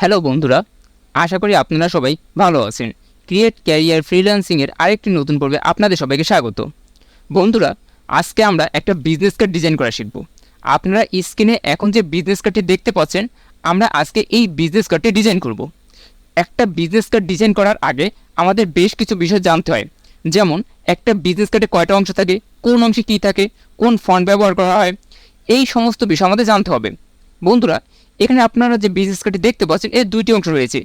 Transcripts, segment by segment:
Hello বন্ধুরা, আশা করি আপনারা সবাই ভালো আছেন। ক্রিয়েট ক্যারিয়ার ফ্রিল্যান্সিংয়ের আরেকটি নতুন পর্বে আপনাদের সবাইকে স্বাগত। বন্ধুরা, আজকে আমরা একটা বিজনেস কার্ড ডিজাইন করা শিখব। আপনারা স্ক্রিনে এখন যে বিজনেস কার্ডটি দেখতে পাচ্ছেন, আমরা আজকে এই বিজনেস কার্ডটি ডিজাইন করব। একটা বিজনেস কার্ড ডিজাইন করার আগে আমাদের বেশ কিছু বিষয় জানতে হয়। যেমন, একটা বিজনেস কার্ডে কয়টা অংশ থাকে, কোন অংশে কী থাকে, কোন ফন্ট ব্যবহার করা হয়, এই সমস্ত বিষয় আমাদের জানতে হবে। বন্ধুরা এখানে আপনারা যে বিজনেস কার্ডটি দেখতে পাচ্ছেন, এর দুইটি অংশ রয়েছে।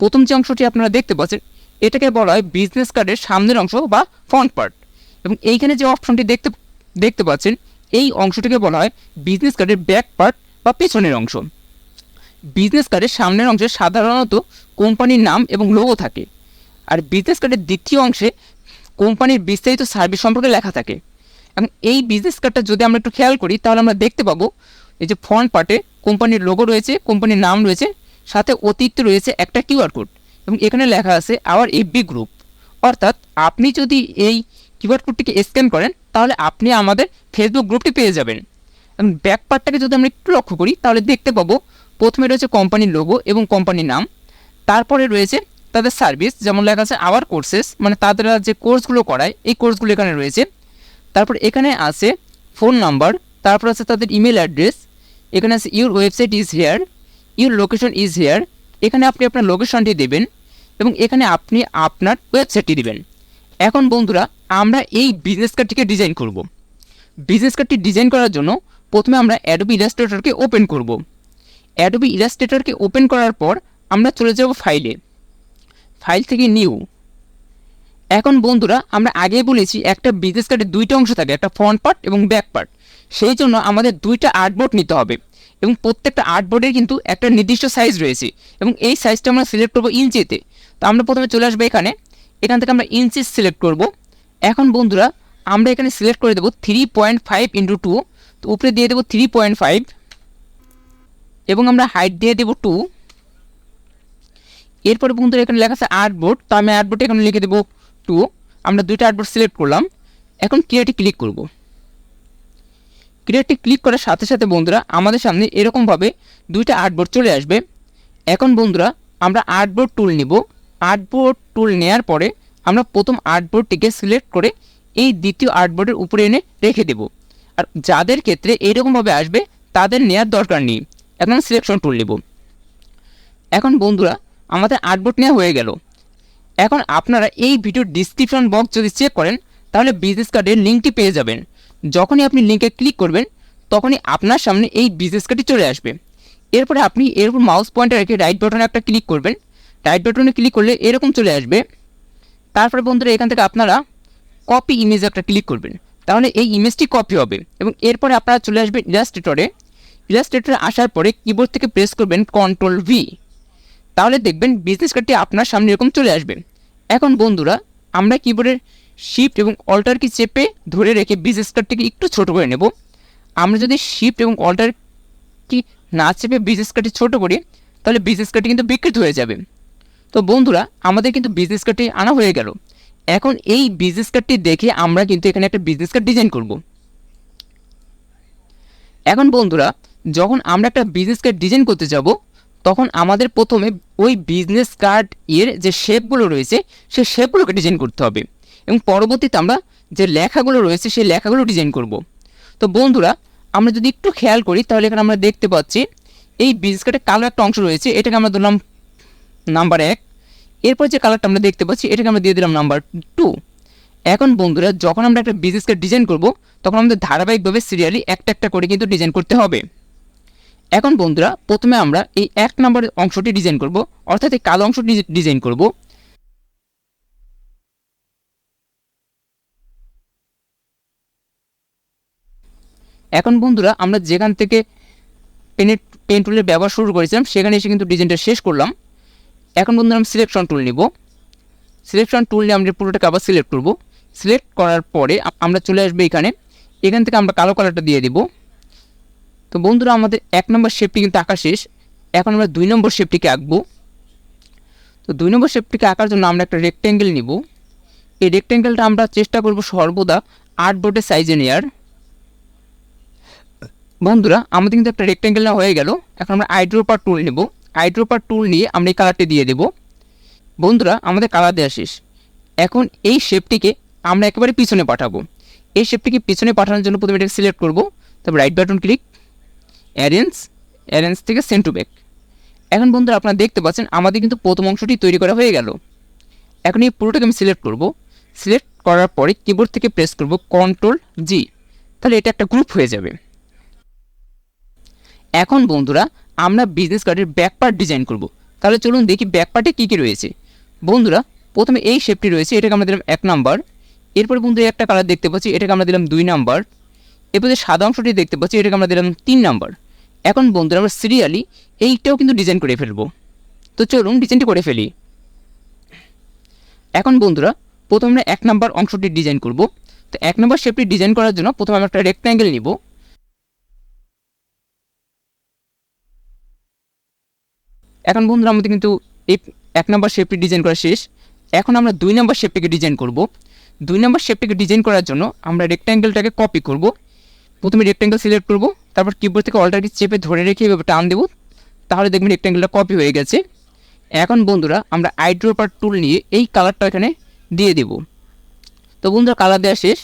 প্রথম যে অংশটি আপনারা দেখতে পাচ্ছেন, এটাকে বলা হয় বিজনেস কার্ডের সামনের অংশ বা ফ্রন্ট পার্ট এবং এইখানে যে অপশনটি দেখতে দেখতে পাচ্ছেন, এই অংশটিকে বলা হয় বিজনেস কার্ডের ব্যাক পার্ট বা পেছনের অংশ। বিজনেস কার্ডের সামনের অংশে সাধারণত কোম্পানির নাম এবং লোগো থাকে। আর বিজনেস কার্ডের দ্বিতীয় অংশে কোম্পানির বিস্তারিত সার্ভিস সম্পর্কে লেখা থাকে। এবং এই বিজনেস কার্ডটা যদি আমরা একটু খেয়াল করি, তাহলে আমরা দেখতে পাবো, এই যে ফ্রন্ট পার্টে কোম্পানির লোগো রয়েছে, কোম্পানির নাম রয়েছে, সাথে অতিরিক্ত রয়েছে একটা কিউআর কোড এবং এখানে লেখা আছে আওয়ার এফবি গ্রুপ অর্থাৎ আপনি যদি এই কিউআর কোডটিকে স্ক্যান করেন, তাহলে আপনি আমাদের ফেসবুক গ্রুপটি পেয়ে যাবেন। এবং ব্যাক পার্টটাকে যদি আমরা একটু লক্ষ্য করি, তাহলে দেখতে পাবো প্রথমে রয়েছে কোম্পানির লোগো এবং কোম্পানির নাম। তারপরে রয়েছে তাদের সার্ভিস যেমন লেখা আছে আওয়ার কোর্সেস মানে তাদের যে কোর্সগুলো করায়, এই কোর্সগুলো এখানে রয়েছে। তারপর এখানে আছে ফোন নাম্বার তারপর আছে তাদের ইমেল অ্যাড্রেস এখানে আছে your website is here your location is here এখানে আপনি আপনার লোকেশনটি দেবেন এবং এখানে আপনি আপনার ওয়েবসাইটটি দেবেন। এখন বন্ধুরা, আমরা এই বিজনেস কার্ডটিকে ডিজাইন করব। বিজনেস কার্ডটি ডিজাইন করার জন্য প্রথমে আমরা অ্যাডোবি ইলাস্ট্রেটরকে ওপেন করব। অ্যাডোবি ইলাস্ট্রেটরকে ওপেন করার পর আমরা চলে যাব ফাইলে ফাইল থেকে নিউ এখন বন্ধুরা, আমরা আগে বলেছি একটা বিজনেস কার্ডের দুইটা অংশ থাকে, একটা ফ্রন্ট পার্ট এবং ব্যাক পার্ট সেই জন্য আমাদের দুইটা আর্টবোর্ড নিতে হবে এবং প্রত্যেকটা আর্টবোর্ডের কিন্তু একটা নির্দিষ্ট সাইজ রয়েছে এবং এই সাইজটা আমরা সিলেক্ট করব ইঞ্চিতে তো আমরা প্রথমে চলে আসব এখানে। এখান থেকে আমরা ইঞ্চি সিলেক্ট করব। এখন বন্ধুরা, আমরা এখানে সিলেক্ট করে দেবো three point five into two তো উপরে দিয়ে দেবো থ্রি পয়েন্ট ফাইভ এবং আমরা হাইট দিয়ে দেবো টু এরপরে বন্ধুরা এখানে লেখা আছে আর্টবোর্ড তো আমি আর্টবোর্ডে এখানে লিখে দেবো টু আমরা দুইটা আর্টবোর্ড সিলেক্ট করলাম। এখন ক্রিয়েটে ক্লিক করব। ক্রিয়েটে ক্লিক করার সাথে সাথে বন্ধুরা, আমাদের সামনে এরকমভাবে দুইটা আর্টবোর্ড চলে আসবে। এখন বন্ধুরা, আমরা আর্টবোর্ড টুল নিব। আর্টবোর্ড টুল নেওয়ার পরে আমরা প্রথম আর্টবোর্ডটিকে সিলেক্ট করে এই দ্বিতীয় আর্টবোর্ডের উপরে এনে রেখে দেব। আর যাদের ক্ষেত্রে এইরকমভাবে আসবে, তাদের নেওয়ার দরকার নেই। এখন সিলেকশন টুল নেব। এখন বন্ধুরা, আমাদের আর্টবোর্ড নেওয়া হয়ে গেল। এখন আপনারা এই ভিডিওর ডিসক্রিপশন বক্স যদি চেক করেন, তাহলে বিজনেস কার্ডের লিঙ্কটি পেয়ে যাবেন। যখনই আপনি লিঙ্কে ক্লিক করবেন, তখনই আপনার সামনে এই বিজনেস কার্ডটি চলে আসবে। এরপরে আপনি এর উপর মাউস পয়েন্টার রেখে রাইট বাটনে একটা ক্লিক করবেন। রাইট বাটনে ক্লিক করলে এরকম চলে আসবে। তারপরে বন্ধুরা, এখান থেকে আপনারা কপি ইমেজ একটা ক্লিক করবেন। তাহলে এই ইমেজটি কপি হবে এবং এরপরে আপনারা চলে আসবেন ইলাস্ট্রেটরে ইলাস্ট্রেটরে আসার পরে কিবোর্ড থেকে প্রেস করবেন কন্ট্রোল ভি তাহলে দেখবেন বিজনেস কার্ডটি আপনার সামনে এরকম চলে আসবে। এখন বন্ধুরা, আমরা কিবোর্ডের শিফট এবং অল্টার কি চেপে ধরে রেখে বিজনেস কার্ডটিকে একটু ছোট করে নেব। আমরা যদি শিফট এবং অল্টার কি না চেপে বিজনেস কার্ডটি ছোট করি, তাহলে বিজনেস কার্ডটি কিন্তু বিকৃত হয়ে যাবে। তো বন্ধুরা, আমাদের কিন্তু বিজনেস কার্ডটি আনা হয়ে গেল। এখন এই বিজনেস কার্ডটি দেখে আমরা কিন্তু এখানে একটা বিজনেস কার্ড ডিজাইন করব। এখন বন্ধুরা, যখন আমরা একটা বিজনেস কার্ড ডিজাইন করতে যাব তখন আমাদের প্রথমে ওই বিজনেস কার্ড এর যে শেপগুলো রয়েছে, সেই শেপগুলোকে ডিজাইন করতে হবে। এবং পরবর্তীতে আমরা যে লেখাগুলো রয়েছে, সেই লেখাগুলো ডিজাইন করব। তো বন্ধুরা, আমরা যদি একটু খেয়াল করি, তাহলে এখানে আমরা দেখতে পাচ্ছি, এই বিজনেস কার্ডের কালো একটা অংশ রয়েছে, এটাকে আমরা ধরলাম নাম্বার এক। এরপর যে কালারটা আমরা দেখতে পাচ্ছি, এটাকে আমরা দিয়ে দিলাম নাম্বার টু এখন বন্ধুরা, যখন আমরা একটা বিজনেস কার্ড ডিজাইন করব, তখন আমাদের ধারাবাহিকভাবে সিরিয়ালি একটা একটা করে কিন্তু ডিজাইন করতে হবে। এখন বন্ধুরা, প্রথমে আমরা এই এক নম্বর অংশটি ডিজাইন করব, অর্থাৎ এই কালো অংশটি ডিজাইন করব। এখন বন্ধুরা, আমরা যেখান থেকে পেনের পেন টুলের ব্যবহার শুরু করেছিলাম, সেখানে এসে কিন্তু ডিজাইনটা শেষ করলাম। এখন বন্ধুরা আমরা সিলেকশন টুল নিব। সিলেকশন টুল নিয়ে আমরা পুরোটাকে আবার সিলেক্ট করব। সিলেক্ট করার পরে আমরা চলে আসবে এখানে। এখান থেকে আমরা কালো কালারটা দিয়ে দিব। তো বন্ধুরা, আমাদের এক নম্বর শেপটি কিন্তু আঁকা শেষ। এখন আমরা দুই নম্বর শেপটিকে আঁকবো। তো দুই নম্বর শেপটিকে আঁকার জন্য আমরা একটা রেক্ট্যাঙ্গেল নিব। এই রেক্ট্যাঙ্গেলটা আমরা চেষ্টা করব সর্বদা আট বোর্ডের সাইজে নেওয়ার বন্ধুরা, আমাদের কিন্তু একটা রেক্ট্যাঙ্গেল নেওয়া হয়ে গেল। এখন আমরা আইড্রোপার টুল নেব। আইড্রোপার টুল নিয়ে আমরা এই কালারটি দিয়ে দেব। বন্ধুরা, আমাদের কালার দেওয়া শেষ। এখন এই শেপটিকে আমরা একেবারে পিছনে পাঠাবো। এই শেপটিকে পিছনে পাঠানোর জন্য প্রথমে এটাকে সিলেক্ট করব। তারপর right button click arrange arrange থেকে সেন্ড টু ব্যাক এখন বন্ধুরা আপনারা দেখতে পাচ্ছেন, আমাদের কিন্তু প্রথম অংশটি তৈরি করা হয়ে গেল। এখন এই পুরোটাকে আমি সিলেক্ট করব। সিলেক্ট করার পরে কিবোর্ড থেকে প্রেস করব কন্ট্রোল জি তাহলে এটা একটা গ্রুপ হয়ে যাবে। এখন বন্ধুরা আমরা বিজনেস কার্ডের ব্যাক পার্ট ডিজাইন করব। তাহলে চলুন দেখি ব্যাক পার্টে কী কী রয়েছে। বন্ধুরা, প্রথমে এই শেপটি রয়েছে, এটাকে আমরা দিলাম এক নাম্বার এরপরে বন্ধু একটা কালার দেখতে পাচ্ছি, এটাকে আমরা দিলাম দুই নাম্বার এরপরে সাদা অংশটি দেখতে পাচ্ছি, এটাকে আমরা দিলাম তিন নাম্বার এখন বন্ধুরা, আমরা সিরিয়ালি এইটাও কিন্তু ডিজাইন করে ফেলব। তো চলুন ডিজাইনটি করে ফেলি। এখন বন্ধুরা, প্রথমে আমরা এক নম্বর অংশটি ডিজাইন করব। তো এক নম্বর শেপটি ডিজাইন করার জন্য প্রথমে আমরা একটা রেক্ট্যাঙ্গেল নিব। এখন বন্ধুরা, আমাদের কিন্তু এই এক নম্বর শেপটি ডিজাইন করা শেষ। এখন আমরা দুই নম্বর শেপটিকে ডিজাইন করব। দুই নম্বর শেপটিকে ডিজাইন করার জন্য আমরা রেক্ট্যাঙ্গেলটাকে কপি করব। প্রথমে রেক্ট্যাঙ্গেল সিলেক্ট করব। তারপর কিবোর্ড থেকে অলরেডি চেপে ধরে রেখে এভাবে টান দেবো। তাহলে দেখবেন রেক্ট্যাঙ্গেলটা কপি হয়ে গেছে। এখন বন্ধুরা আমরা আইড্রোপার টুল নিয়ে এই কালারটা এখানে দিয়ে দেব। তো বন্ধুরা কালার দেওয়া শেষ।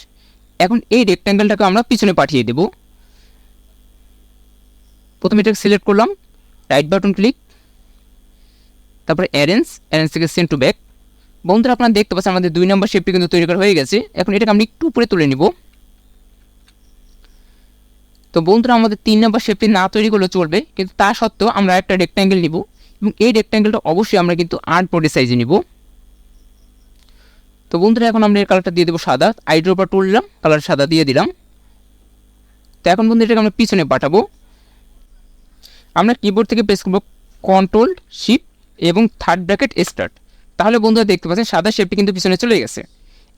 এখন এই রেক্ট্যাঙ্গেলটাকে আমরা পিছনে পাঠিয়ে দেব। প্রথমে এটাকে সিলেক্ট করলাম রাইট বাটন ক্লিক তারপরে অ্যারেঞ্জ অ্যারেঞ্জ থেকে সেন্ড টু ব্যাক বন্ধুরা আপনারা দেখতে পাচ্ছেন আমাদের দুই নম্বর শেপটি কিন্তু তৈরি করা হয়ে গেছে। এখন এটাকে আমি একটু উপরে তুলে নিব। তো বন্ধুরা, আমাদের তিন নম্বর শেপটি না তৈরি করলে চলবে, কিন্তু তা সত্ত্বেও আমরা একটা রেক্ট্যাঙ্গেল নিব এবং এই রেক্ট্যাঙ্গেলটা অবশ্যই আমরা কিন্তু আট বডি সাইজে নিব। তো বন্ধুরা, এখন আমরা এর কালারটা দিয়ে দেবো সাদা। আইড্রোপার তুললাম কালার সাদা দিয়ে দিলাম। তো এখন বন্ধু এটাকে আমরা পিছনে পাঠাবো। আমরা কিবোর্ড থেকে প্রেস করব কন্ট্রোল শিপ এবং থার্ড ব্র্যাকেট স্টার্ট তাহলে বন্ধুরা দেখতে পাচ্ছেন, সাদা শেপটি কিন্তু পিছনে চলে গেছে।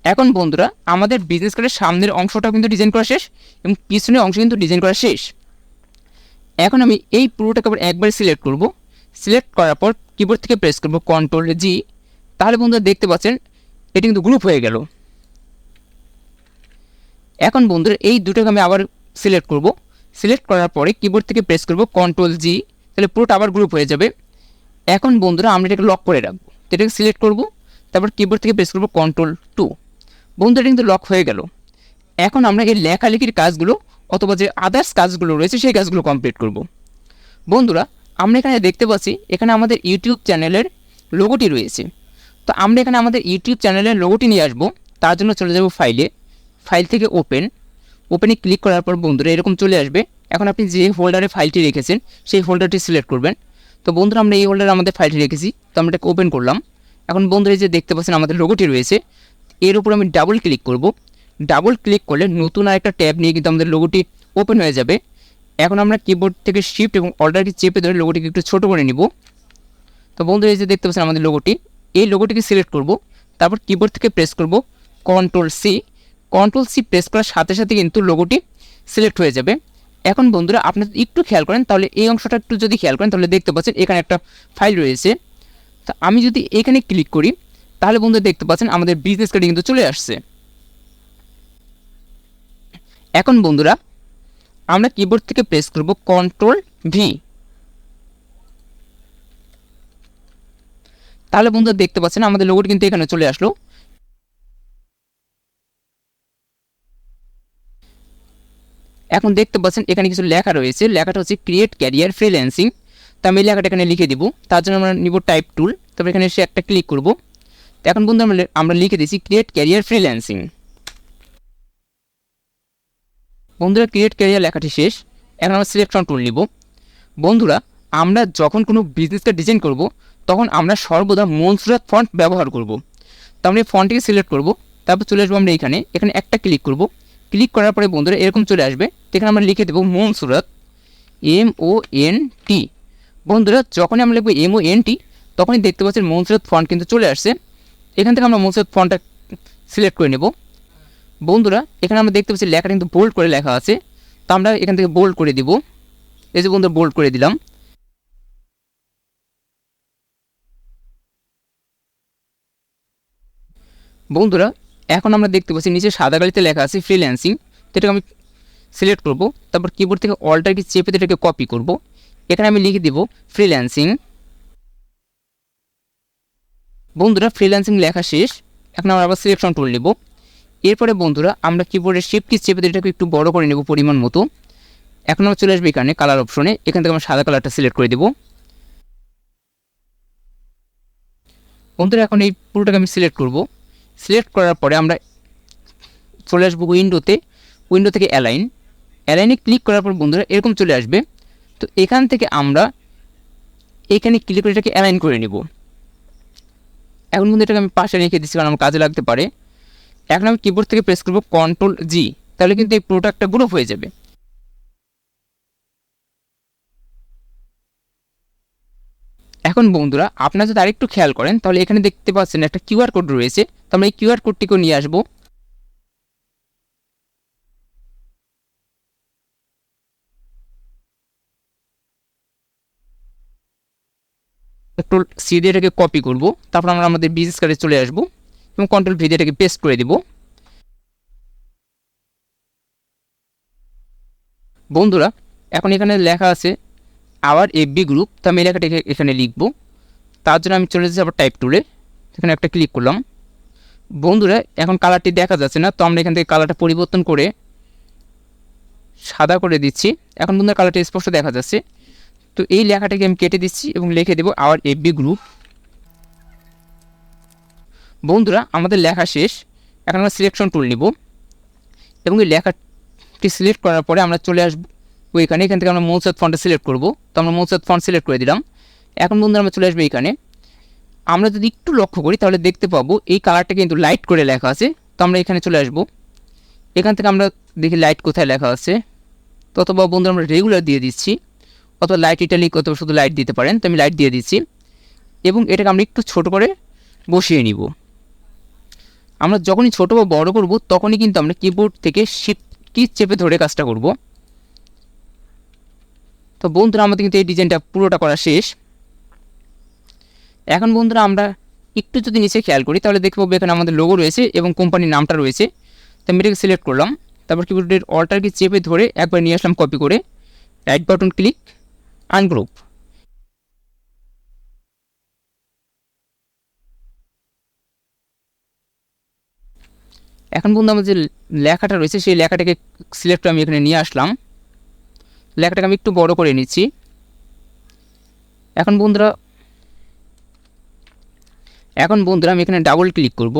এখন বন্ধুরা, আমাদের বিজনেস কার্ডের সামনের অংশটাও কিন্তু ডিজাইন করা শেষ এবং পিছনের অংশ কিন্তু ডিজাইন করা শেষ। এখন আমি এই পুরোটাকে আবার একবার সিলেক্ট করব। সিলেক্ট করার পর কিবোর্ড থেকে প্রেস করব কন্ট্রোল জি তাহলে বন্ধুরা দেখতে পাচ্ছেন, এটি কিন্তু গ্রুপ হয়ে গেল। এখন বন্ধুরা, এই দুটোকে আমি আবার সিলেক্ট করব। সিলেক্ট করার পরে কিবোর্ড থেকে প্রেস করব কন্ট্রোল জি তাহলে পুরোটা আবার গ্রুপ হয়ে যাবে। এখন বন্ধুরা, আমরা এটাকে লক করে রাখব। এটাকে সিলেক্ট করব। তারপর কিবোর্ড থেকে প্রেস করব কন্ট্রোল টু বন্ধুরা কিন্তু লক হয়ে গেল। এখন আমরা এই লেখালেখির কাজগুলো অথবা যে আদার্স কাজগুলো রয়েছে সেই কাজগুলো কমপ্লিট করব। বন্ধুরা, আমরা এখানে দেখতে পাচ্ছি, এখানে আমাদের ইউটিউব চ্যানেলের লোগোটি রয়েছে। তো আমরা এখানে আমাদের ইউটিউব চ্যানেলের লোগোটি নিয়ে আসব। তার জন্য চলে যাব ফাইলে ফাইল থেকে ওপেন ওপেনে ক্লিক করার পর বন্ধুরা এরকম চলে আসবে। এখন আপনি যে ফোল্ডারে ফাইলটি রেখেছেন, সেই ফোল্ডারটি সিলেক্ট করবেন। তো বন্ধুরা, আমরা এই হোল্ডারে আমাদের ফাইলটি রেখেছি। তো আমরা এটাকে ওপেন করলাম। এখন বন্ধুরা যে দেখতে পাচ্ছেন, আমাদের লোগোটি রয়েছে। এর উপর আমি ডাবল ক্লিক করব। ডাবল ক্লিক করলে নতুন আরেকটা ট্যাব নিয়ে কিন্তু আমাদের লোগোটি ওপেন হয়ে যাবে। এখন আমরা কিবোর্ড থেকে শিফট এবং অর্ডারটি চেপে ধরে লোগোটিকে একটু ছোটো করে নিব। তো বন্ধুরা, এই যে দেখতে পাচ্ছেন আমাদের লোগোটি এই লোগোটিকে সিলেক্ট করব। তারপর কিবোর্ড থেকে প্রেস করব control C control C press করার সাথে সাথে কিন্তু লোগোটি সিলেক্ট হয়ে যাবে। এখন বন্ধুরা, আপনি একটু খেয়াল করেন, তাহলে এই অংশটা একটু যদি খেয়াল করেন, তাহলে দেখতে পাচ্ছেন এখানে একটা ফাইল রয়েছে। তো আমি যদি এখানে ক্লিক করি তাহলে বন্ধু দেখতে পাচ্ছেন আমাদের বিজনেস কার্ডে কিন্তু চলে আসছে। এখন বন্ধুরা, আমরা কিবোর্ড থেকে প্রেস করব কন্ট্রোল ভি তাহলে বন্ধুরা দেখতে পাচ্ছেন আমাদের লোগোটি কিন্তু এখানে চলে আসলো। এখন দেখতে পাচ্ছেন এখানে কিছু লেখা রয়েছে, লেখাটা হচ্ছে ক্রিয়েট ক্যারিয়ার ফ্রিল্যান্সিং তো আমি লেখাটা এখানে লিখে দিব, তার জন্য আমরা নিব টাইপ টুল তারপর এখানে এসে একটা ক্লিক করব। এখন বন্ধু, আমরা আমরা লিখে দিয়েছি ক্রিয়েট ক্যারিয়ার ফ্রিল্যান্সিং বন্ধুরা ক্রিয়েট ক্যারিয়ার লেখাটি শেষ। এখন আমরা সিলেকশন টুল নিব। বন্ধুরা, আমরা যখন কোনো বিজনেসকে ডিজাইন করব, তখন আমরা সর্বদা মনসুরাত ফন্ট ব্যবহার করব। তো আমরা এই ফন্টটিকে সিলেক্ট করব। তারপর চলে আসব আমরা এখানে। এখানে একটা ক্লিক করব। ক্লিক করার পরে বন্ধুরা, এরকম চলে আসবে। এখানে আমরা লিখে দেবো মনসুরাত এম ও এন টি বন্ধুরা, যখনই আমরা লিখব এম ও এন টি তখনই দেখতে পাচ্ছেন মনসুরাত ফন্ট কিন্তু চলে আসছে। এখান থেকে আমরা মনসুরাত ফন্টটা সিলেক্ট করে নেব। বন্ধুরা, এখানে আমরা দেখতে পাচ্ছি লেখা কিন্তু বোল্ড করে লেখা আছে। তো আমরা এখান থেকে বোল্ড করে দিব। এই যে বন্ধুরা বোল্ড করে দিলাম। বন্ধুরা, এখন আমরা দেখতে পাচ্ছি নিচে সাদা গাড়িতে লেখা আছে ফ্রিল্যান্সিং তো এটাকে আমি সিলেক্ট করব। তারপর কিবোর্ড থেকে অলটাকে চেপে এটাকে কপি করব। এখানে আমি লিখে দিব ফ্রিল্যান্সিং বন্ধুরা ফ্রিল্যান্সিং লেখা শেষ। এখন আমরা আবার সিলেকশন টুল নেব। এরপরে বন্ধুরা আমরা কিবোর্ডের শিফট কি চেপে এটাকে একটু বড় করে নেব পরিমাণ মতো। এখন আমরা চলে আসব এখানে কালার অপশনে এখান থেকে আমরা সাদা কালারটা সিলেক্ট করে দেবো। বন্ধুরা এখন এই পুরোটাকে আমি সিলেক্ট করব। সিলেক্ট করার পরে আমরা চলে আসব উইন্ডোতে উইন্ডো থেকে অ্যালাইন অ্যালাইনে ক্লিক করার পর বন্ধুরা এরকম চলে আসবে। তো এখান থেকে আমরা এখানে ক্লিক করে এটাকে অ্যালাইন করে নেব। এখন কিন্তু এটাকে আমি পাশে রেখে দিচ্ছি কারণ আমার কাজে লাগতে পারে। এখন আমি কিবোর্ড থেকে প্রেস করব কন্ট্রোল জি তাহলে কিন্তু এই প্রোডাক্টটা গ্রুপ হয়ে যাবে। এখন বন্ধুরা, আপনারা যদি আরেকটু খেয়াল করেন, তাহলে এখানে দেখতে পাচ্ছেন একটা কিউআর কোড রয়েছে, তো আমরা এই কিউআর কোডটিকেও নিয়ে আসব। কন্ট্রোল সি দিয়ে এটাকে কপি করব, তারপর আমরা আমাদের বিজনেস কার্ডে চলে আসব এবং কন্ট্রোল ভি দিয়ে এটাকে পেস্ট করে দেব। বন্ধুরা, এখন এখানে লেখা আছে আওয়ার এফবি গ্রুপ তো আমি এই লেখাটাকে এখানে লিখব। তার জন্য আমি চলে যাচ্ছি আবার টাইপ টুলে এখানে একটা ক্লিক করলাম। বন্ধুরা, এখন কালারটি দেখা যাচ্ছে না, তো আমরা এখান থেকে কালারটা পরিবর্তন করে সাদা করে দিচ্ছি। এখন বন্ধুরা কালারটি স্পষ্ট দেখা যাচ্ছে। তো এই লেখাটাকে আমি কেটে দিচ্ছি এবং লিখে দেবো আওয়ার এফবি গ্রুপ বন্ধুরা, আমাদের লেখা শেষ। এখন আমরা সিলেকশন টুল নিব। এবং এই লেখাটি সিলেক্ট করার পরে আমরা চলে আসব এখানে এখান থেকে আমরা মৌসাদ ফন্টটা সিলেক্ট করব। তো আমরা মৌসাদ ফন্ট সিলেক্ট করে দিলাম। এখন বন্ধুরা, আমরা চলে আসব এখানে আমরা যদি একটু লক্ষ্য করি, তাহলে দেখতে পাবো এই কালারটা কিন্তু লাইট করে লেখা আছে। তো আমরা এখানে চলে আসব। এখান থেকে আমরা দেখি লাইট কোথায় লেখা আছে। তো অথবা বন্ধুরা, আমরা রেগুলার দিয়ে দিচ্ছি। অথবা লাইট ইটালিক অথবা শুধু লাইট দিতে পারেন, তো আমি লাইট দিয়ে দিচ্ছি। এবং এটাকে আমরা একটু ছোট করে বসিয়ে নিব। আমরা যখনই ছোট বা বড় করব, তখনই কিন্তু আমরা কিবোর্ড থেকে শিফট কি চেপে ধরে কাজটা করব। তো বন্ধুরা, আমাদের কিন্তু এই ডিজাইনটা পুরোটা করা শেষ। এখন বন্ধুরা, আমরা একটু যদি নিচে খেয়াল করি, তাহলে দেখতে পাবো এখানে আমাদের লোগো রয়েছে এবং কোম্পানির নামটা রয়েছে। তো আমি এটাকে সিলেক্ট করলাম। তারপর কিবোর্ডের অল্টারকে চেপে ধরে একবার নিয়ে আসলাম কপি করে। রাইট বাটন ক্লিক আনগ্রুপ এখন বন্ধু, আমার যে লেখাটা রয়েছে, সেই লেখাটাকে সিলেক্ট আমি এখানে নিয়ে আসলাম। লেখাটাকে আমি একটু বড় করে নিচ্ছি। এখন বন্ধুরা এখন বন্ধুরা, আমি এখানে ডাবল ক্লিক করব।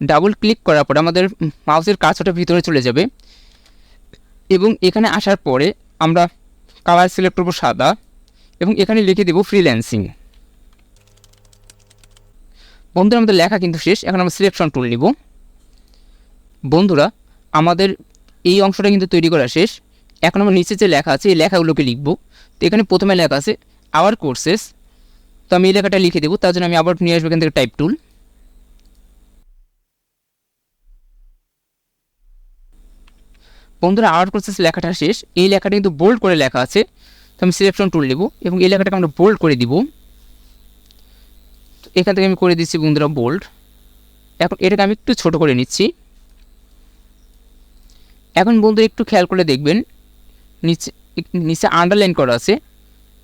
ডাবল ক্লিক করার পরে আমাদের মাউসের কাছটা ভিতরে চলে যাবে। এবং এখানে আসার পরে আমরা কালার সিলেক্ট করব সাদা এবং এখানে লিখে দেবো ফ্রিল্যান্সিং বন্ধুরা, আমাদের লেখা কিন্তু শেষ। এখন আমরা সিলেকশন টুল নিব। বন্ধুরা, আমাদের এই অংশটা কিন্তু তৈরি করা শেষ। এখন আমার নিচে যে লেখা আছে, এই লেখাগুলোকে লিখব। তো এখানে প্রথমে লেখা আছে আওয়ার কোর্সেস তো আমি এই লেখাটা লিখে দেবো, তার জন্য আমি আবার নিয়ে আসব এখান থেকে টাইপ টুল বন্ধুরা আওয়ার কোর্সেস লেখাটা শেষ। এই লেখাটা কিন্তু বোল্ড করে লেখা আছে। তো আমি সিলেকশন টুল নেব এবং এই লেখাটাকে আমরা বোল্ড করে দিব। এখান থেকে আমি করে দিচ্ছি বন্ধুরা বোল্ড এখন এটাকে আমি একটু ছোট করে নিচ্ছি। এখন বন্ধুরা একটু খেয়াল করে দেখবেন, নিচে নিচে আন্ডারলাইন করা আছে।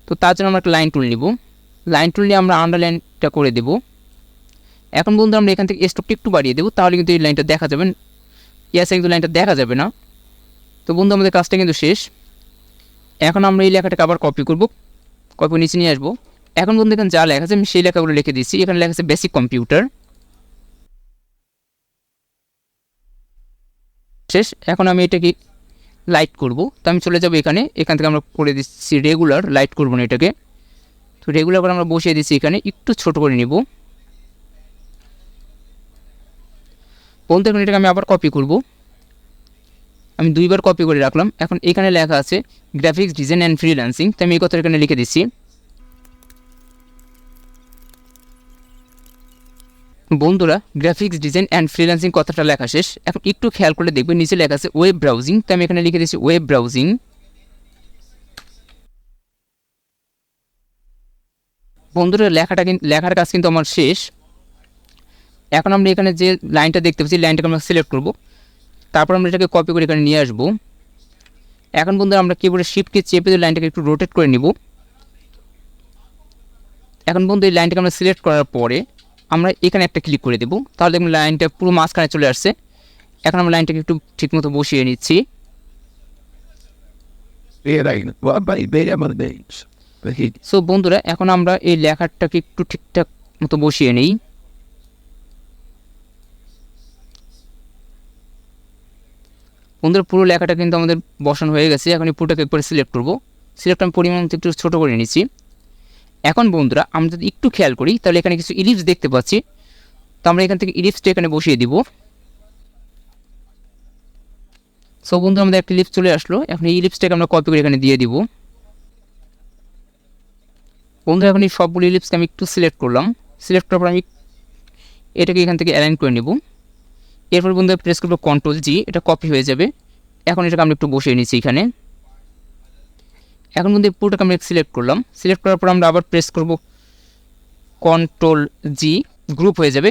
তো তার জন্য আমরা একটা লাইন টুল নিব। লাইন টুল নিয়ে আমরা আন্ডারলাইনটা করে দেব। এখন বন্ধু আমরা এখান থেকে স্টপটি একটু বাড়িয়ে দেবো, তাহলে কিন্তু এই লাইনটা দেখা যাবে। ইয়াসে কিন্তু লাইনটা দেখা যাবে না। তো বন্ধু, আমাদের কাজটা কিন্তু শেষ। এখন আমরা এই লেখাটাকে আবার কপি করব কপি নিচে নিয়ে আসব। এখন বন্ধু, এখানে যা লেখা আছে, আমি সেই লেখাগুলো লিখে দিচ্ছি। এখানে লেখা আছে বেসিক কম্পিউটার শেষ। এখন আমি এটাকে লাইট করব। তো আমি চলে যাব এখানে। এখান থেকে আমরা করে দিচ্ছি রেগুলার লাইট করব না এটাকে। তো রেগুলার করে আমরা বসিয়ে দিচ্ছি এখানে। একটু ছোট করে নিব। বলতে এখন এটাকে আমি আবার কপি করব। আমি দুইবার কপি করে রাখলাম। এখন এখানে লেখা আছে গ্রাফিক্স ডিজাইন অ্যান্ড ফ্রিল্যান্সিং তো আমি এই কথা এখানে লিখে দিচ্ছি। বন্ধুরা গ্রাফিক্স ডিজাইন অ্যান্ড ফ্রিল্যান্সিং কথাটা লেখা শেষ। এখন একটু খেয়াল করে দেখবেন, নিচে লেখা আছে ওয়েব ব্রাউজিং তো আমি এখানে লিখে দিচ্ছি ওয়েব ব্রাউজিং বন্ধুরা, লেখাটা কিন্তু লেখার কাজ কিন্তু আমার শেষ। এখন আমরা এখানে যে লাইনটা দেখতে পাচ্ছি, লাইনটাকে আমরা সিলেক্ট করব। তারপর আমরা এটাকে কপি করে এখানে নিয়ে আসব। এখন বন্ধুরা আমরা কিবোর্ডে শিফটকে চেপে দিয়ে লাইনটাকে একটু রোটেট করে নিব। এখন বন্ধু এই লাইনটাকে আমরা সিলেক্ট করার পরে আমরা এখানে একটা ক্লিক করে দেবো। তাহলে দেখুন লাইনটা পুরো মাঝখানে চলে আসছে। এখন আমরা লাইনটাকে একটু ঠিকমতো বসিয়ে নিচ্ছি। সো বন্ধুরা এখন আমরা এই লেখাটাকে একটু ঠিকঠাক মতো বসিয়ে নিই। বন্ধুরা পুরো লেখাটা কিন্তু আমাদের বসানো হয়ে গেছে। এখন এই পুরোটাকে একবারে সিলেক্ট করব। সিলেক্ট আমি পরিমাণ একটু ছোটো করে নিচ্ছি এখন বন্ধুরা আমরা যদি একটু খেয়াল করি, তাহলে এখানে কিছু ইলিপস দেখতে পাচ্ছি। তো আমরা এখান থেকে ইলিপসটা এখানে বসিয়ে দিব। সো বন্ধু আমাদের একটা ইলিপস চলে আসলো। এখন এই ইলিপসটাকে আমরা কপি করে এখানে দিয়ে দিব। বন্ধুরা, এখন এই সবগুলো ইলিপসকে আমি একটু সিলেক্ট করলাম। সিলেক্ট করার পর আমি এটাকে এখান থেকে অ্যালাইন করে নেব। এরপর বন্ধুরা প্রেস করব কন্ট্রোল জি এটা কপি হয়ে যাবে। এখন এটাকে আমরা একটু বসিয়ে নিচ্ছি এখানে। এখন বন্ধু, পুরোটাকে আমরা সিলেক্ট করলাম। সিলেক্ট করার পর আমরা আবার প্রেস করব কন্ট্রোল জি গ্রুপ হয়ে যাবে।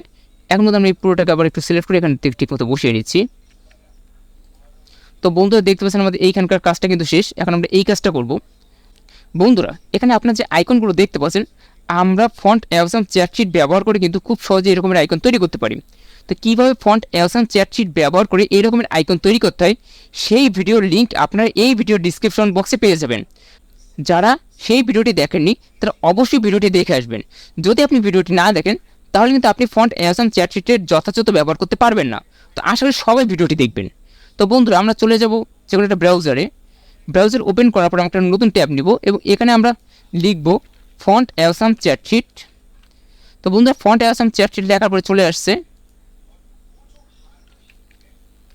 এখন বন্ধু, আমরা এই পুরোটাকে আবার একটু সিলেক্ট করে এখানে ঠিক মতো বসিয়ে নিচ্ছি। তো বন্ধুরা, দেখতে পাচ্ছেন আমাদের এইখানকার কাজটা কিন্তু শেষ। এখন আমরা এই কাজটা করব। বন্ধুরা, এখানে আপনার যে আইকনগুলো দেখতে পাচ্ছেন, আমরা ফন্ট অ্যাওসাম চ্যাটশিট ব্যবহার করে কিন্তু খুব সহজে এরকমের আইকন তৈরি করতে পারি। তো কীভাবে ফন্ট অ্যাওসাম চ্যাটশিট ব্যবহার করে এই রকমের আইকন তৈরি করতে হয়, সেই ভিডিওর লিঙ্ক আপনারা এই ভিডিওর ডিসক্রিপশন বক্সে পেয়ে যাবেন। যারা সেই ভিডিওটি দেখেননি, তারা অবশ্যই ভিডিওটি দেখে আসবেন। যদি আপনি ভিডিওটি না দেখেন, তাহলে কিন্তু আপনি ফন্ট অ্যাওসাম চ্যাটশিটের যথাযথ ব্যবহার করতে পারবেন না। তো আশা করি সবাই ভিডিওটি দেখবেন। তো বন্ধুরা, আমরা চলে যাব যে কোনো একটা ব্রাউজারে ব্রাউজার ওপেন করার পর আমরা একটা নতুন ট্যাব নিব এবং এখানে আমরা লিখব ফন্ট অ্যাওসাম চ্যাটশিট তো বন্ধুরা ফন্ট অ্যাওসাম চ্যাটশিট লেখার পরে চলে আসছে।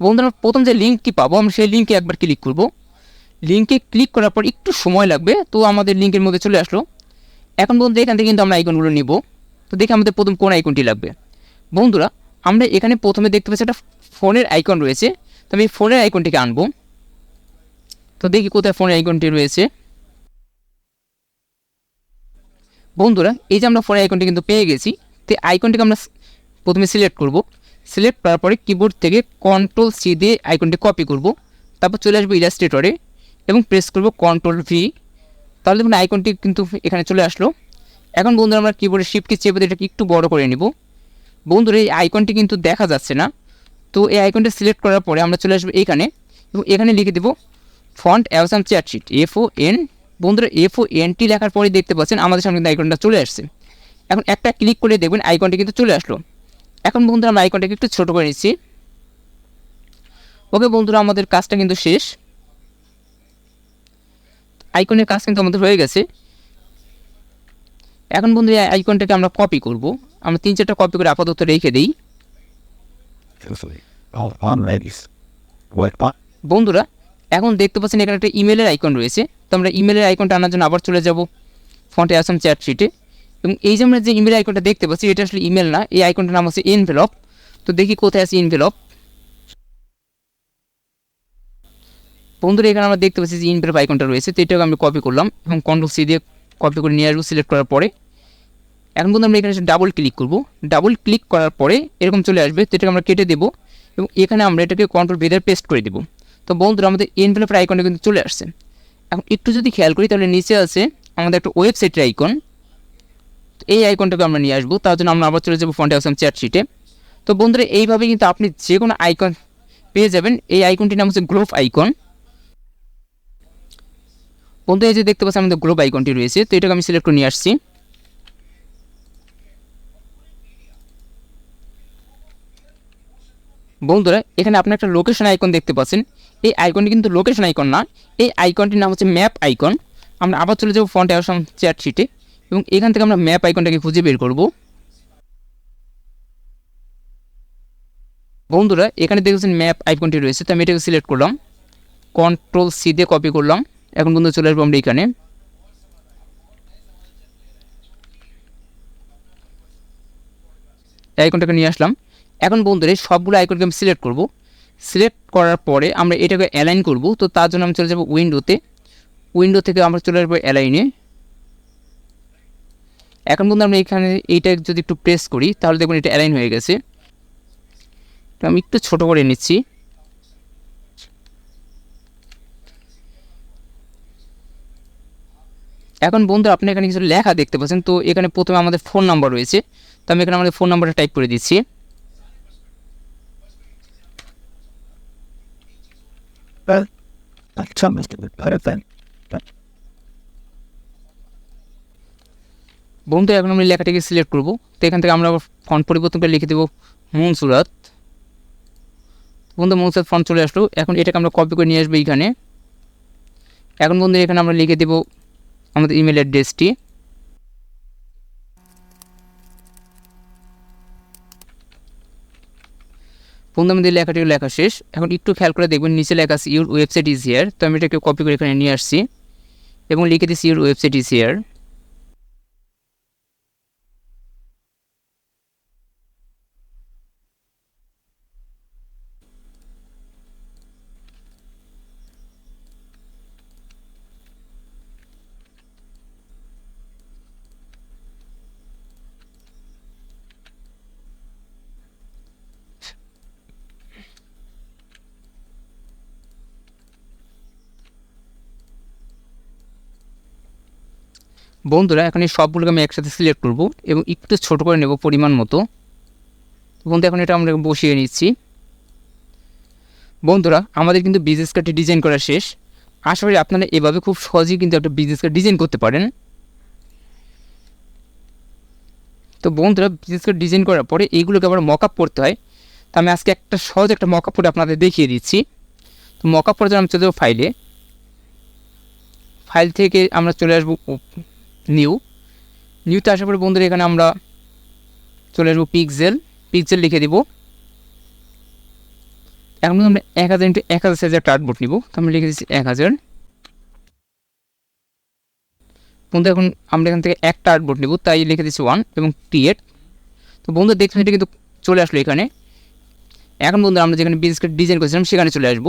বন্ধুরা প্রথম যে লিঙ্কটি পাবো, আমরা সেই লিঙ্কে একবার ক্লিক করব। লিঙ্কে ক্লিক করার পর একটু সময় লাগবে, তো আমাদের লিঙ্কের মধ্যে চলে আসলো। এখন বন্ধু এখান থেকে কিন্তু আমরা আইকনগুলো নিব। তো দেখি আমাদের প্রথম কোন আইকনটি লাগবে। বন্ধুরা, আমরা এখানে প্রথমে দেখতে পাচ্ছি একটা ফোনের আইকন রয়েছে। তো আমি ফোনের আইকনটিকে আনব। তো দেখি কোথায় ফোনের আইকনটি রয়েছে। বন্ধুরা, এই যে আমরা ফোনের আইকনটি কিন্তু পেয়ে গেছি। তো আইকনটিকে আমরা প্রথমে সিলেক্ট করব। সিলেক্ট করার পরে কিবোর্ড থেকে কন্ট্রোল সি দিয়ে আইকনটি কপি করব। তারপর চলে আসব ইলাস্ট্রেটরে এবং প্রেস করব কন্ট্রোল ভি তাহলে দেখুন আইকনটি কিন্তু এখানে চলে আসলো। এখন বন্ধুরা আমরা কিবোর্ডে শিফটকে চেপে এটাকে একটু বড় করে নিব। বন্ধুরা এই আইকনটি কিন্তু দেখা যাচ্ছে না। তো এই আইকনটি সিলেক্ট করার পরে আমরা চলে আসব এখানে এবং এখানে লিখে দেবো font awesome cheatsheet F O N বন্ধুরা এফ ও এনটি লেখার পরে দেখতে পাচ্ছেন আমাদের সামনে কিন্তু আইকনটা চলে আসছে। এখন একটা ক্লিক করে দেখবেন আইকনটি কিন্তু চলে আসলো। এখন বন্ধুরা আমরা আইকনটাকে একটু ছোটো করে নিচ্ছি। ওকে বন্ধুরা আমাদের কাজটা কিন্তু শেষ। আইকনের কাজ কিন্তু আমাদের হয়ে গেছে। এখন বন্ধু এই আইকনটাকে আমরা কপি করব। আমরা তিন চারটা কপি করে আপাতত রেখে দিই। বন্ধুরা এখন দেখতে পাচ্ছেন এখানে একটা ইমেলের আইকন রয়েছে। তো আমরা ইমেলের আইকনটা আনার জন্য আবার চলে যাব। ফন্টে আসাম চ্যাট শিটে এবং এই যে আমরা যে ইমেল আইকনটা দেখতে পাচ্ছি, এটা আসলে ইমেল না, এই আইকনটার নাম হচ্ছে এনভেলপ তো দেখি কোথায় আছে ইনভেলপ বন্ধুরা, এখানে আমরা দেখতে পাচ্ছি যে ইনভেলপ আইকনটা রয়েছে, তো এটাকে আমি কপি করলাম এবং কন্ট্রোল সি দিয়ে কপি করে নিয়ে আসব সিলেক্ট করার পরে। এখন বন্ধু আমরা এখানে ডাবল ক্লিক করব। ডাবল ক্লিক করার পরে এরকম চলে আসবে, তো এটাকে আমরা কেটে দেবো এবং এখানে আমরা এটাকে কন্ট্রোল বেদের পেস্ট করে দেবো। তো বন্ধুরা, আমাদের এনভেলপের আইকনটা কিন্তু চলে আসছে। এখন একটু যদি খেয়াল করি, তাহলে নিচে আছে আমাদের একটা ওয়েবসাইটের আইকন এই আইকনটাকে আমরা নিয়ে আসব, তার জন্য আমরা আবার চলে যাব ফন্টে আসলাম চ্যাট শিটে তো বন্ধুরা, এইভাবে কিন্তু আপনি যে কোনো আইকন পেয়ে যাবেন। এই আইকনটির নাম হচ্ছে গ্লোভ আইকন বন্ধু এই যে দেখতে পাচ্ছি আমাদের গ্লোব আইকনটি রয়েছে, তো এটাকে আমি সিলেক্ট করে নিয়ে আসছি। বন্ধুরা, এখানে আপনি একটা লোকেশন আইকন দেখতে পাচ্ছেন। এই আইকনটি কিন্তু লোকেশন আইকন না, এই আইকনটির নাম হচ্ছে ম্যাপ আইকন আমরা আবার চলে যাব ফন্ট অ্যাওসাম চ্যাট শিটে এবং এখান থেকে আমরা ম্যাপ আইকনটাকে খুঁজে বের করব। বন্ধুরা, এখানে দেখেছেন ম্যাপ আইকনটি রয়েছে, তো আমি এটাকে সিলেক্ট করলাম। কন্ট্রোল সি দিয়ে কপি করলাম। এখন বন্ধু চলে আসব আমরা এখানে। আইকনটাকে নিয়ে আসলাম। এখন বন্ধুরা সবগুলো আইকনকে আমি সিলেক্ট করব। সিলেক্ট করার পরে আমরা এটাকে অ্যালাইন করব, তো তার জন্য আমি চলে যাব উইন্ডোতে উইন্ডো থেকে আমরা চলে আসব অ্যালাইনে এখন বন্ধু আমরা এখানে এইটা যদি একটু প্রেস করি তাহলে দেখুন এটা অ্যালাইন হয়ে গেছে। তো আমি একটু ছোটো করে নিচ্ছি। এখন বন্ধু আপনি এখানে কিছু লেখা দেখতে পাচ্ছেন তো এখানে প্রথমে আমাদের ফোন নাম্বার রয়েছে। তো আমি এখানে আমাদের ফোন নাম্বারটা টাইপ করে দিচ্ছি। Well, বন্ধু এখন আমি লেখাটাকে সিলেক্ট করব। তো এখান থেকে আমরা ফন্ট পরিবর্তন করে লিখে দেবো মনসুরাত বন্ধু মনসুরাত ফন্ট চলে আসলো। এখন এটাকে আমরা কপি করে নিয়ে আসব এইখানে। এখন বন্ধু এখানে আমরা লিখে দেবো আমাদের ইমেল অ্যাড্রেসটি বন্ধু আমাদের লেখাটি লেখা শেষ। এখন একটু খেয়াল করে দেখবেন, নিচে লেখা আছে ইউর ওয়েবসাইট ইজ হিয়ার তো আমি এটাকে কপি করে এখানে নিয়ে আসছি। এবং লিখে দিচ্ছি ইউর ওয়েবসাইট ইজ হিয়ার বন্ধুরা, এখন এই সবগুলোকে আমি একসাথে সিলেক্ট করব এবং একটু ছোট করে নেব পরিমাণ মতো। বন্ধু এখন এটা আমরা বসিয়ে নিচ্ছি। বন্ধুরা, আমাদের কিন্তু বিজনেস কার্ডটি ডিজাইন করা শেষ। আশা করি আপনারা এভাবে খুব সহজেই কিন্তু একটা বিজনেস কার্ড ডিজাইন করতে পারেন। তো বন্ধুরা বিজনেস কার্ড ডিজাইন করার পরে এইগুলোকে আবার মক আপ করতে হয়। তো আমি আজকে একটা সহজ একটা মক আপ করে আপনাদের দেখিয়ে দিচ্ছি। তো মক আপ জন্য আমি চলে যাব ফাইলে ফাইল থেকে আমরা চলে আসব নিউ। নিউতে আসার পরে বন্ধুরা, এখানে আমরা চলে আসব পিক্সেল পিক্সেল লিখে দিব। এখন আমরা এক হাজার ইন্টু এক হাজার সাইজের একটা আর্টবোর্ড নিব। তো আমরা লিখে দিচ্ছি এক হাজার। বন্ধু এখন আমরা এখান থেকে একটা আর্টবোর্ড নিব, তাই লিখে দিচ্ছি ওয়ান এবং ক্রিয়েট তো বন্ধু দেখছেন এটা কিন্তু চলে আসলো এখানে। এখন বন্ধুরা, আমরা যেখানে বিজনেস ডিজাইন করেছিলাম, সেখানে চলে আসব।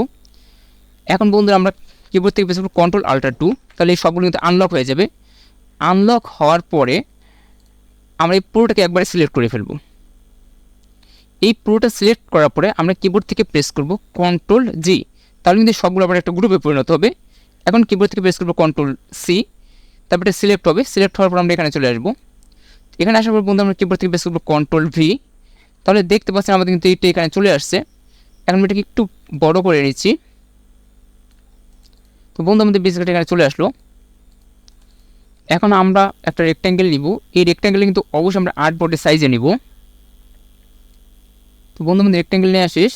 এখন বন্ধুরা, আমরা কিবোর্ড থেকে বেশি কন্ট্রোল আল্টার টু তাহলে এই সবগুলো কিন্তু আনলক হয়ে যাবে। আনলক হওয়ার পরে আমরা এই পুরোটাকে একবারে সিলেক্ট করে ফেলব। এই পুরোটা সিলেক্ট করার পরে আমরা কিবোর্ড থেকে প্রেস করব কন্ট্রোল জি তাহলে কিন্তু সবগুলো আবার একটা গ্রুপে পরিণত হবে। এখন কিবোর্ড থেকে প্রেস করব কন্ট্রোল সি তারপরে সিলেক্ট হবে। সিলেক্ট হওয়ার পর আমরা এখানে চলে আসব। এখানে আসার পর বন্ধু আমরা কিবোর্ড থেকে প্রেস করব কন্ট্রোল ভি তাহলে দেখতে পাচ্ছেন আমাদের কিন্তু এইটা এখানে চলে আসছে। এখন আমি এটাকে একটু বড় করে নিচ্ছি। তো বন্ধু আমাদের বিস্কুট এখানে চলে আসলো। এখন আমরা একটা রেক্ট্যাঙ্গেল নিব। এই রেক্ট্যাঙ্গেলে কিন্তু অবশ্যই আমরা আট বোর্ডের সাইজে নিব। তো বন্ধু, আমাদের রেক্ট্যাঙ্গেল নিয়ে আসিস।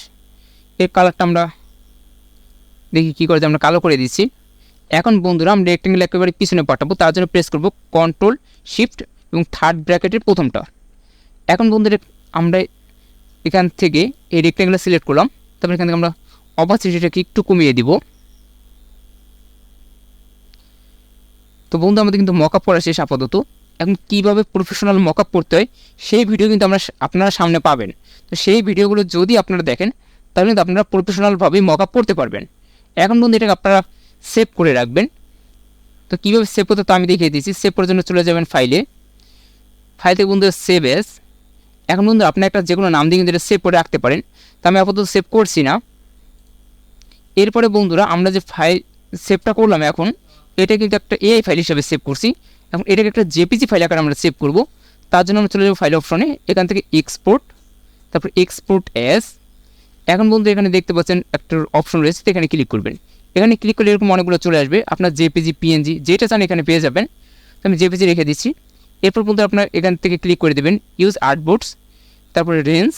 এর কালারটা আমরা দেখি কী করে আমরা কালো করে দিচ্ছি। এখন বন্ধুরা, আমরা রেক্ট্যাঙ্গেল একেবারে পিছনে পাঠাবো। তার জন্য প্রেস করব কন্ট্রোল শিফট এবং থার্ড ব্র্যাকেটের প্রথমটা। এখন বন্ধুরা, আমরা এখান থেকে এই রেক্ট্যাঙ্গেল সিলেক্ট করলাম। তারপর এখান থেকে আমরা অপাসিটিটাকে একটু কমিয়ে দিব। তো বন্ধু, আমাদের কিন্তু মকআপ করা শেষ আপাতত। এখন কীভাবে প্রফেশনাল মকআপ করতে হয়, সেই ভিডিও কিন্তু আমরা আপনারা সামনে পাবেন। তো সেই ভিডিওগুলো যদি আপনারা দেখেন, তাহলে কিন্তু আপনারা প্রফেশনালভাবেই মকআপ করতে পারবেন। এখন বন্ধু, এটাকে আপনারা সেভ করে রাখবেন। তো কীভাবে সেভ করতে তো আমি দেখিয়ে দিয়েছি সেভ করার জন্য চলে যাবেন ফাইলে ফাইল থেকে বন্ধু সেভ এস এখন বন্ধু, আপনি একটা যে কোনো নাম দিয়ে কিন্তু এটা সেভ করে রাখতে পারেন। তো আমি আপাতত সেভ করছি না। এরপরে বন্ধুরা, আমরা যে ফাইল সেভটা করলাম এখন এটা কিন্তু একটা এআই ফাইল হিসাবে সেভ করছি এখন এটাকে একটা জেপিজি ফাইল আকারে আমরা সেভ করব। তার জন্য আমরা চলে যাব ফাইল অপশনে এখান থেকে এক্সপোর্ট তারপর এক্সপোর্ট অ্যাস এখন বন্ধু এখানে দেখতে পাচ্ছেন একটা অপশন রয়েছে, তো এখানে ক্লিক করবেন। এখানে ক্লিক করলে এরকম অনেকগুলো চলে আসবে। আপনার জেপিজি পিএনজি যেটা চান এখানে পেয়ে যাবেন। তো আমি জেপিজি রেখে দিচ্ছি। এরপর বন্ধু আপনার এখান থেকে ক্লিক করে দেবেন ইউজ আর্টবোর্ডস তারপরে রেঞ্জ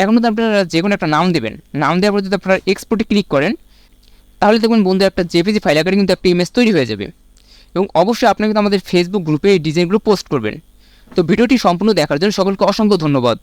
এখন কিন্তু আপনারা যে কোনো একটা নাম দেবেন। নাম দেওয়ার পর যদি আপনারা এক্সপোর্টে ক্লিক করেন তাহলে দেখবেন বন্ধু, একটা জেপিজি ফাইল আকারে কিন্তু একটা ইমেজ তৈরি হয়ে যাবে। এবং অবশ্যই আপনি কিন্তু আমাদের ফেসবুক গ্রুপে এই ডিজাইনগুলো পোস্ট করবেন। তো ভিডিওটি সম্পূর্ণ দেখার জন্য সকলকে অসংখ্য ধন্যবাদ।